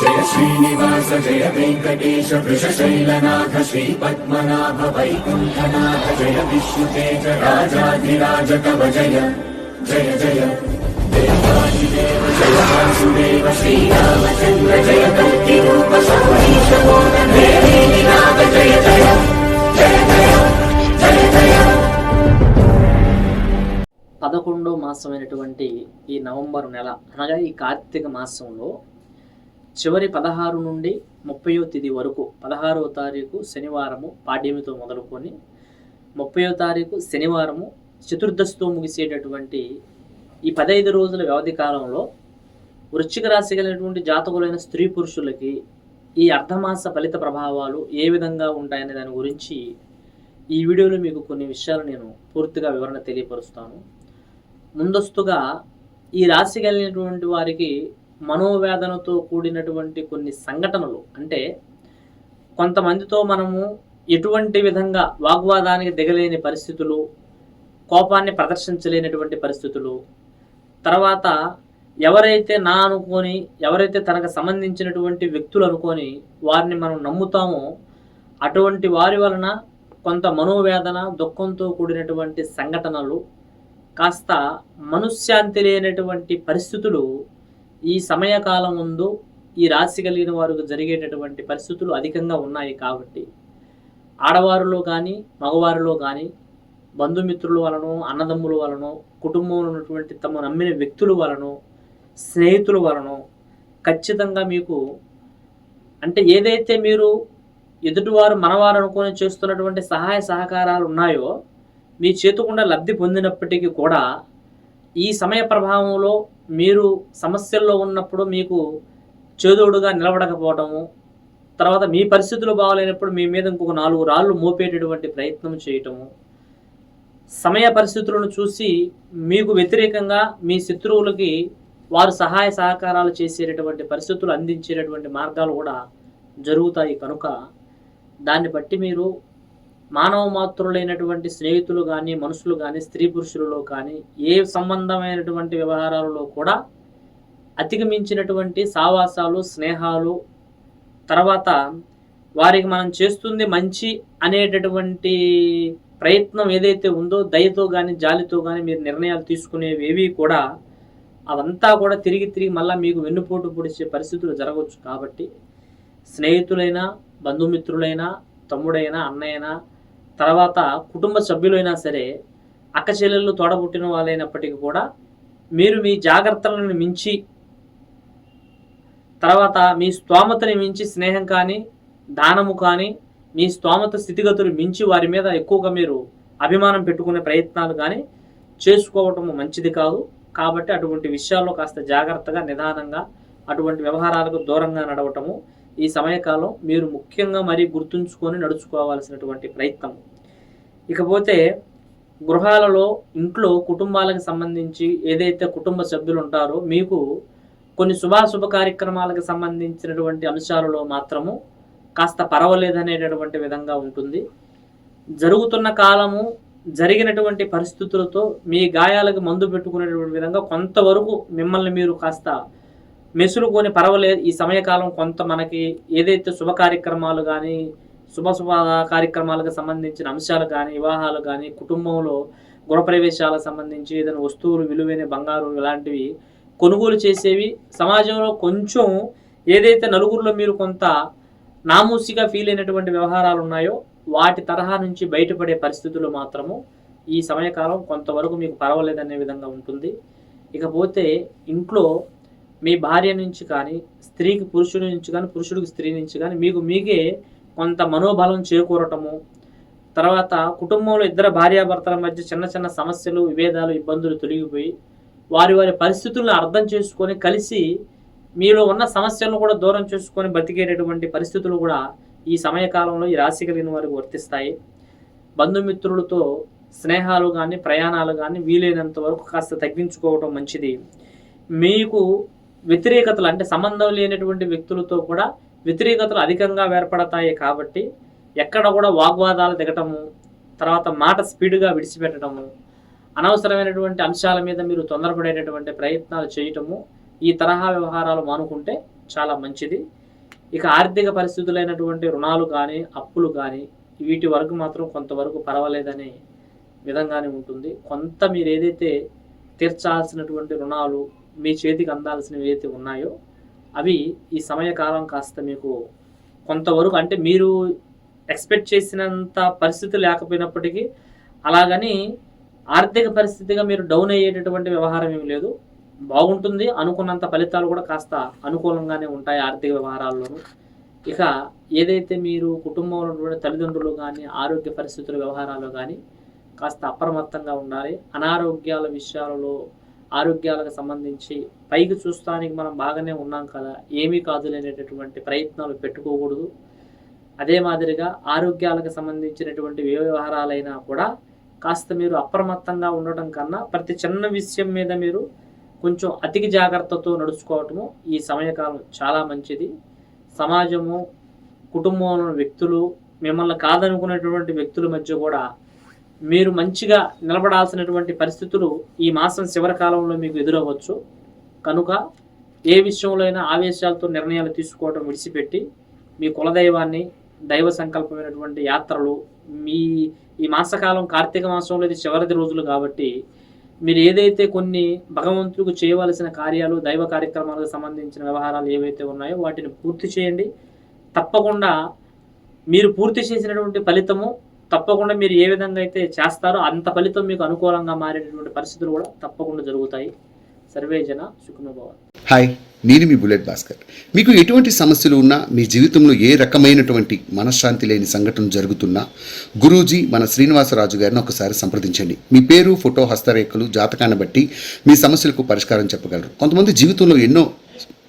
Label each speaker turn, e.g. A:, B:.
A: జయ శ్రీనివాస జయ వెంకటేశ వృషశైలనాథ శ్రీ పద్మనాభ వైకుంఠనాథ జయ విష్ణుతేజ రాజాధిరాజ కవ జయ జయ జయ. దేవాదిదేవ జయ వాసుదేవ శ్రీరామచంద్ర జయ కల్కి రూప సౌరీశ నాథ జయ జయ. జయ జయ జయ జయ.
B: పదకొండో మాసమైనటువంటి ఈ నవంబర్ నెల అనగా ఈ కార్తీక మాసంలో చివరి పదహారు నుండి ముప్పయో తేదీ వరకు పదహారవ తారీఖు శనివారము పాడ్యమితో మొదలుకొని ముప్పయో తారీఖు శనివారము చతుర్దశితో ముగిసేటటువంటి ఈ పదహైదు రోజుల వ్యవధి కాలంలో వృశ్చిక రాశి కలిగినటువంటి జాతకులైన స్త్రీ పురుషులకి ఈ అర్ధమాస ఫలిత ప్రభావాలు ఏ విధంగా ఉంటాయనే దాని గురించి ఈ వీడియోలో మీకు కొన్ని విషయాలు నేను పూర్తిగా వివరణ తెలియపరుస్తాను. ముందస్తుగా ఈ రాశి కలిగినటువంటి వారికి మనోవేదనతో కూడినటువంటి కొన్ని సంఘటనలు అంటే కొంతమందితో మనము ఎటువంటి విధంగా వాగ్వాదానికి దిగలేని పరిస్థితులు కోపాన్ని ప్రదర్శించలేనటువంటి పరిస్థితులు తర్వాత ఎవరైతే నా అనుకొని ఎవరైతే తనకు సంబంధించినటువంటి వ్యక్తులు అనుకొని వారిని మనం నమ్ముతామో అటువంటి వారి వలన కొంత మనోవేదన దుఃఖంతో కూడినటువంటి సంఘటనలు కాస్త మనశ్శాంతి లేనటువంటి పరిస్థితులు ఈ సమయకాలం ముందు ఈ రాశి కలిగిన వారికి జరిగేటటువంటి పరిస్థితులు అధికంగా ఉన్నాయి కాబట్టి ఆడవారిలో కానీ మగవారిలో కానీ బంధుమిత్రుల వలన అన్నదమ్ముల వలన కుటుంబంలో ఉన్నటువంటి తమ నమ్మిన వ్యక్తుల వలన స్నేహితుల వలన ఖచ్చితంగా మీకు అంటే ఏదైతే మీరు ఎదుటివారు మనవారు అనుకొని చేస్తున్నటువంటి సహాయ సహకారాలు ఉన్నాయో మీ చేతుకుండా లబ్ధి పొందినప్పటికీ కూడా ఈ సమయ ప్రభావంలో మీరు సమస్యల్లో ఉన్నప్పుడు మీకు చేదోడుగా నిలబడకపోవటము తర్వాత మీ పరిస్థితులు బాగలేనప్పుడు మీ మీద ఇంకొక నాలుగు రాళ్ళు మోపేటటువంటి ప్రయత్నం చేయటము సమయ పరిస్థితులను చూసి మీకు వ్యతిరేకంగా మీ శత్రువులకి వారు సహాయ సహకారాలు చేసేటటువంటి పరిస్థితులు అందించేటటువంటి మార్గాలు కూడా జరుగుతాయి కనుక దాన్ని బట్టి మీరు మానవ మాతృలైనటువంటి స్నేహితులు కానీ మనుషులు కానీ స్త్రీ పురుషులలో కానీ ఏ సంబంధమైనటువంటి వ్యవహారాలలో కూడా అతిగమించినటువంటి సావాసాలు స్నేహాలు తర్వాత వారికి మనం చేస్తుంది మంచి అనేటటువంటి ప్రయత్నం ఏదైతే ఉందో దయతో కానీ జాలితో కానీ మీరు నిర్ణయాలు తీసుకునేవి ఏవి కూడా అవంతా కూడా తిరిగి తిరిగి మళ్ళీ మీకు వెన్నుపోటు పొడిచే పరిస్థితులు జరగవచ్చు కాబట్టి స్నేహితులైనా బంధుమిత్రులైనా తమ్ముడైనా అన్నయ్యనా తర్వాత కుటుంబ సభ్యులైనా సరే అక్క చెల్లెళ్ళు తోడబుట్టిన వాళ్ళైనప్పటికీ కూడా మీరు మీ జాగ్రత్తలను మించి తర్వాత మీ స్తోమతని మించి స్నేహం కానీ దానము కానీ మీ స్తోమత స్థితిగతులు మించి వారి మీద ఎక్కువగా మీరు అభిమానం పెట్టుకునే ప్రయత్నాలు కానీ చేసుకోవటం మంచిది కాదు. కాబట్టి అటువంటి విషయాల్లో కాస్త జాగ్రత్తగా నిదానంగా అటువంటి వ్యవహారాలకు దూరంగా నడవటము ఈ సమయకాలం మీరు ముఖ్యంగా మరీ గుర్తుంచుకొని నడుచుకోవాల్సినటువంటి ప్రయత్నం ఇకపోతే గృహాలలో ఇంట్లో కుటుంబాలకు సంబంధించి ఏదైతే కుటుంబ సభ్యులు ఉంటారో మీకు కొన్ని శుభాశుభ కార్యక్రమాలకు సంబంధించినటువంటి అంశాలలో మాత్రము కాస్త పర్వలేదనేటటువంటి విధంగా ఉంటుంది. జరుగుతున్న కాలము జరిగినటువంటి పరిస్థితులతో మీ గాయాలకు మందు పెట్టుకునేటువంటి విధంగా కొంతవరకు మిమ్మల్ని మీరు కాస్త మెసులుకొని పర్వాలేదు. ఈ సమయకాలం కొంత మనకి ఏదైతే శుభ కార్యక్రమాలు కానీ శుభ శుభ కార్యక్రమాలకు సంబంధించిన అంశాలు కానీ వివాహాలు కానీ కుటుంబంలో గృహప్రవేశాలకు సంబంధించి ఏదైనా వస్తువులు విలువైన బంగారు ఇలాంటివి కొనుగోలు చేసేవి. సమాజంలో కొంచెం ఏదైతే నలుగురిలో మీరు కొంత నామూసిగా ఫీల్ అయినటువంటి వ్యవహారాలు ఉన్నాయో వాటి తరహా నుంచి బయటపడే పరిస్థితులు మాత్రము ఈ సమయకాలం కొంతవరకు మీకు పర్వాలేదనే విధంగా ఉంటుంది. ఇకపోతే ఇంట్లో మీ భార్య నుంచి కానీ స్త్రీకి పురుషుడి నుంచి కానీ పురుషుడికి స్త్రీ నుంచి కానీ మీకు మీకే కొంత మనోబలం చేకూరటము తర్వాత కుటుంబంలో ఇద్దరు భార్యాభర్తల మధ్య చిన్న చిన్న సమస్యలు విభేదాలు ఇబ్బందులు తొలగిపోయి వారి వారి పరిస్థితులను అర్థం చేసుకొని కలిసి మీలో ఉన్న సమస్యలను కూడా దూరం చేసుకొని బతికేటటువంటి పరిస్థితులు కూడా ఈ సమయకాలంలో ఈ రాశి కలిగిన వారికి వర్తిస్తాయి. బంధుమిత్రులతో స్నేహాలు కానీ ప్రయాణాలు కానీ వీలైనంత వరకు కాస్త తగ్గించుకోవటం మంచిది. మీకు వ్యతిరేకతలు అంటే సంబంధం లేనటువంటి వ్యక్తులతో కూడా వ్యతిరేకతలు అధికంగా ఏర్పడతాయి కాబట్టి ఎక్కడ కూడా వాగ్వాదాలు దిగటము తర్వాత మాట స్పీడ్గా విడిచిపెట్టడము అనవసరమైనటువంటి అంశాల మీద మీరు తొందరపడేటటువంటి ప్రయత్నాలు చేయటము ఈ తరహా వ్యవహారాలు మానుకుంటే చాలా మంచిది. ఇక ఆర్థిక పరిస్థితులైనటువంటి రుణాలు కానీ అప్పులు కానీ వీటి వరకు మాత్రం కొంతవరకు పర్వాలేదనే విధంగానే ఉంటుంది. కొంత మీరు ఏదైతే తీర్చాల్సినటువంటి రుణాలు మీ చేతికి అందాల్సినవి ఏదైతే ఉన్నాయో అవి ఈ సమయకాలం కాస్త మీకు కొంతవరకు అంటే మీరు ఎక్స్పెక్ట్ చేసినంత పరిస్థితి లేకపోయినప్పటికీ అలాగని ఆర్థిక పరిస్థితిగా మీరు డౌన్ అయ్యేటటువంటి వ్యవహారం ఏమి లేదు. బాగుంటుంది అనుకున్నంత ఫలితాలు కూడా కాస్త అనుకూలంగానే ఉంటాయి ఆర్థిక వ్యవహారాల్లోనూ. ఇక ఏదైతే మీరు కుటుంబంలో తల్లిదండ్రులు కానీ ఆరోగ్య పరిస్థితుల వ్యవహారాలు కానీ కాస్త అప్రమత్తంగా ఉండాలి. అనారోగ్యాల విషయాలలో ఆరోగ్యాలకు సంబంధించి పైకి చూస్తానికి మనం బాగానే ఉన్నాం కదా ఏమీ కాదు లేనటువంటి ప్రయత్నాలు పెట్టుకోకూడదు. అదే మాదిరిగా ఆరోగ్యాలకు సంబంధించినటువంటి వ్యవహారాలైనా కూడా కాస్త మీరు అప్రమత్తంగా ఉండటం కన్నా ప్రతి చిన్న విషయం మీద మీరు కొంచెం అతికి జాగ్రత్తతో నడుచుకోవటము ఈ సమయకాలం చాలా మంచిది. సమాజము కుటుంబంలో వ్యక్తులు మిమ్మల్ని కాదనుకునేటువంటి వ్యక్తుల మధ్య కూడా మీరు మంచిగా నిలబడాల్సినటువంటి పరిస్థితులు ఈ మాసం చివరి కాలంలో మీకు ఎదురవ్వచ్చు. కనుక ఏ విషయంలో అయినా ఆవేశాలతో నిర్ణయాలు తీసుకోవడం విడిచిపెట్టి మీ కులదైవాన్ని దైవ సంకల్పమైనటువంటి యాత్రలు మీ ఈ మాసకాలం కార్తీక మాసంలో ఇది చివరిది రోజులు కాబట్టి మీరు ఏదైతే కొన్ని భగవంతుడికి చేయవలసిన కార్యాలు దైవ కార్యక్రమాలకు సంబంధించిన వ్యవహారాలు ఏవైతే ఉన్నాయో వాటిని పూర్తి చేయండి. తప్పకుండా మీరు పూర్తి చేసినటువంటి ఫలితము తప్పకుండా మీరు ఏ విధంగా అయితే చేస్తారో అంత ఫలితం మీకు అనుకూలంగా మారేటటువంటి పరిస్థితులు కూడా తప్పకుండా జరుగుతాయి. సర్వే జన
C: హాయ్ నేను మీ బుల్లెట్ భాస్కర్. మీకు ఎటువంటి సమస్యలు ఉన్నా మీ జీవితంలో ఏ రకమైనటువంటి మనశ్శాంతి లేని సంఘటన జరుగుతున్నా గురూజీ మన శ్రీనివాసరాజు గారిని ఒకసారి సంప్రదించండి. మీ పేరు ఫోటో హస్తరేఖలు జాతకాన్ని బట్టి మీ సమస్యలకు పరిష్కారం చెప్పగలరు. కొంతమంది జీవితంలో ఎన్నో